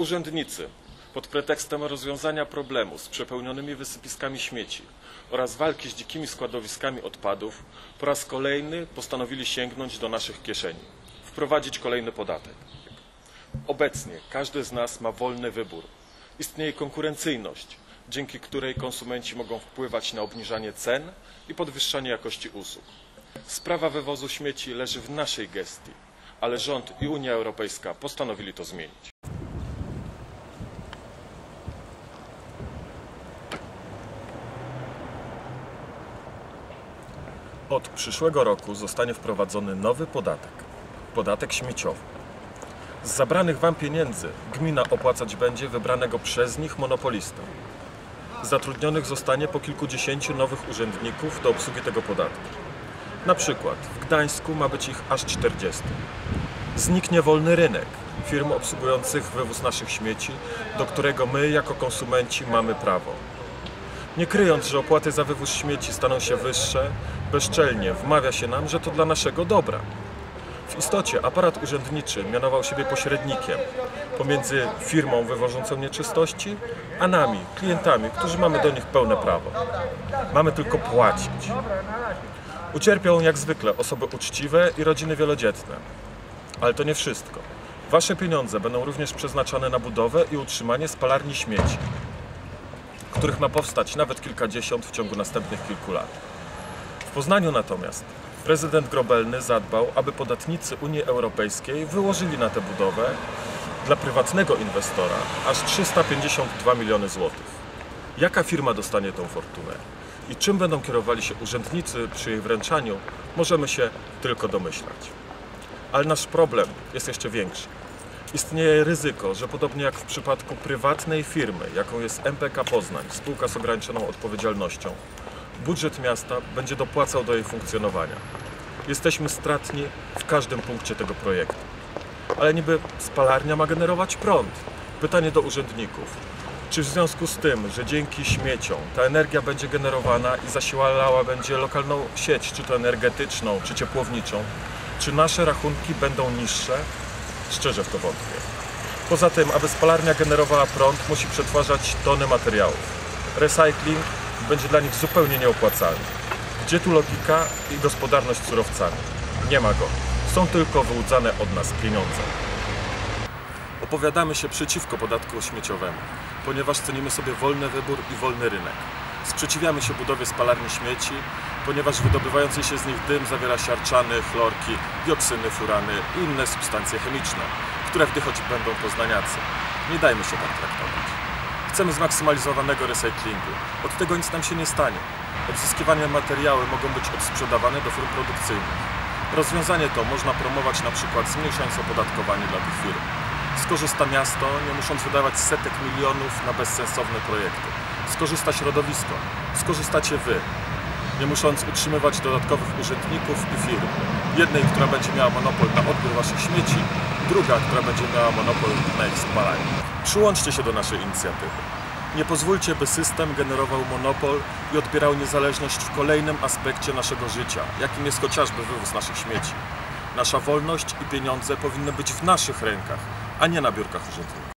Urzędnicy pod pretekstem rozwiązania problemu z przepełnionymi wysypiskami śmieci oraz walki z dzikimi składowiskami odpadów po raz kolejny postanowili sięgnąć do naszych kieszeni, wprowadzić kolejny podatek. Obecnie każdy z nas ma wolny wybór. Istnieje konkurencyjność, dzięki której konsumenci mogą wpływać na obniżanie cen i podwyższanie jakości usług. Sprawa wywozu śmieci leży w naszej gestii, ale rząd i Unia Europejska postanowili to zmienić. Od przyszłego roku zostanie wprowadzony nowy podatek podatek śmieciowy. Z zabranych Wam pieniędzy gmina opłacać będzie wybranego przez nich monopolistę. Zatrudnionych zostanie po kilkudziesięciu nowych urzędników do obsługi tego podatku. Na przykład w Gdańsku ma być ich aż 40. Zniknie wolny rynek firm obsługujących wywóz naszych śmieci, do którego my jako konsumenci mamy prawo. Nie kryjąc, że opłaty za wywóz śmieci staną się wyższe, bezczelnie wmawia się nam, że to dla naszego dobra. W istocie aparat urzędniczy mianował siebie pośrednikiem pomiędzy firmą wywożącą nieczystości, a nami, klientami, którzy mamy do nich pełne prawo. Mamy tylko płacić. Ucierpią jak zwykle osoby uczciwe i rodziny wielodzietne. Ale to nie wszystko. Wasze pieniądze będą również przeznaczane na budowę i utrzymanie spalarni śmieci, których ma powstać nawet kilkadziesiąt w ciągu następnych kilku lat. W Poznaniu natomiast prezydent Grobelny zadbał, aby podatnicy Unii Europejskiej wyłożyli na tę budowę dla prywatnego inwestora aż 352 miliony złotych. Jaka firma dostanie tą fortunę i czym będą kierowali się urzędnicy przy jej wręczaniu, możemy się tylko domyślać. Ale nasz problem jest jeszcze większy. Istnieje ryzyko, że podobnie jak w przypadku prywatnej firmy, jaką jest MPK Poznań, spółka z ograniczoną odpowiedzialnością, budżet miasta będzie dopłacał do jej funkcjonowania. Jesteśmy stratni w każdym punkcie tego projektu. Ale niby spalarnia ma generować prąd. Pytanie do urzędników. Czy w związku z tym, że dzięki śmieciom ta energia będzie generowana i zasilała będzie lokalną sieć, czy to energetyczną, czy ciepłowniczą, czy nasze rachunki będą niższe? Szczerze w to wątpię. Poza tym, aby spalarnia generowała prąd, musi przetwarzać tony materiałów. Recycling będzie dla nich zupełnie nieopłacalny. Gdzie tu logika i gospodarność surowcami? Nie ma go. Są tylko wyłudzane od nas pieniądze. Opowiadamy się przeciwko podatku śmieciowemu, ponieważ cenimy sobie wolny wybór i wolny rynek. Sprzeciwiamy się budowie spalarni śmieci, ponieważ wydobywający się z nich dym zawiera siarczany, chlorki, dioksyny, furany i inne substancje chemiczne, które wdychać będą poznaniacy. Nie dajmy się tak traktować. Chcemy zmaksymalizowanego recyklingu. Od tego nic nam się nie stanie. Odzyskiwane materiały mogą być odsprzedawane do firm produkcyjnych. Rozwiązanie to można promować na przykład zmniejszając opodatkowanie dla tych firm. Skorzysta miasto, nie musząc wydawać setek milionów na bezsensowne projekty. Skorzysta środowisko. Skorzystacie wy, nie musząc utrzymywać dodatkowych urzędników i firm. Jednej, która będzie miała monopol na odbiór waszych śmieci, druga, która będzie miała monopol na ich spalanie. Przyłączcie się do naszej inicjatywy. Nie pozwólcie, by system generował monopol i odbierał niezależność w kolejnym aspekcie naszego życia, jakim jest chociażby wywóz naszych śmieci. Nasza wolność i pieniądze powinny być w naszych rękach, a nie na biurkach urzędników.